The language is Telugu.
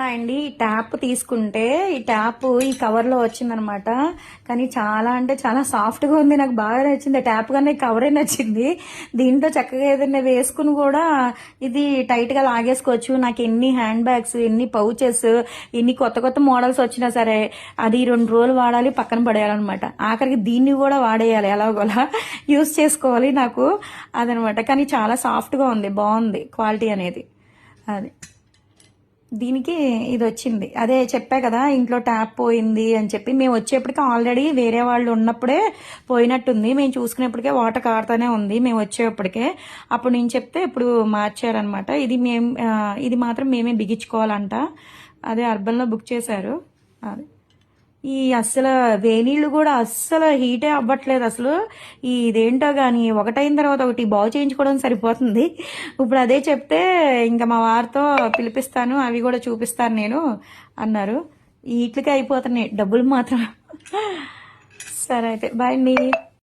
హాయ్ అండి ఈ ట్యాప్ తీసుకుంటే ఈ ట్యాప్ ఈ కవర్లో వచ్చిందనమాట. కానీ చాలా అంటే చాలా సాఫ్ట్గా ఉంది. నాకు బాగా నచ్చింది. ట్యాప్ కన్నా కవరే నచ్చింది. దీంతో చక్కగా ఏదైనా వేసుకుని కూడా ఇది టైట్గా లాగేసుకోవచ్చు. నాకు ఎన్ని హ్యాండ్ బ్యాగ్స్ ఎన్ని పౌచెస్ ఎన్ని కొత్త కొత్త మోడల్స్ వచ్చినా సరే అది రెండు రోజులు వాడాలి పక్కన పడేయాలన్నమాట. ఆఖరికి దీన్ని కూడా వాడేయాలి. ఎలాగోలా యూస్ చేసుకోవాలి నాకు అదనమాట. కానీ చాలా సాఫ్ట్గా ఉంది. బాగుంది క్వాలిటీ అనేది. అది. దీనికి ఇది వచ్చింది అదే చెప్పా కదా ఇంట్లో ట్యాప్ పోయింది అని చెప్పి. మేము వచ్చేప్పటికి ఆల్రెడీ వేరే వాళ్ళు ఉన్నప్పుడే పోయినట్టుంది. మేము చూసుకునేప్పటికే వాటర్ కారుతానే ఉంది. మేము వచ్చేప్పటికే. అప్పుడు నేను చెప్తే ఇప్పుడు మార్చారనమాట. ఇది మేము ఇది మాత్రం మేమే బిగించుకోవాలంట. అదే అర్బన్లో బుక్ చేశారు. అది. ఈ అస్సలు వేనీళ్ళు కూడా అస్సలు హీటే అవ్వట్లేదు అసలు. ఈ ఇదేంటో కానీ ఒకటైన తర్వాత ఒకటి బాగు చేయించుకోవడం సరిపోతుంది. ఇప్పుడు అదే చెప్తే ఇంకా మా వారితో పిలిపిస్తాను అవి కూడా చూపిస్తాను నేను అన్నారు. వీటికి అయిపోతున్నాయి డబ్బులు మాత్రం. సరే అయితే బాయ్ అండి.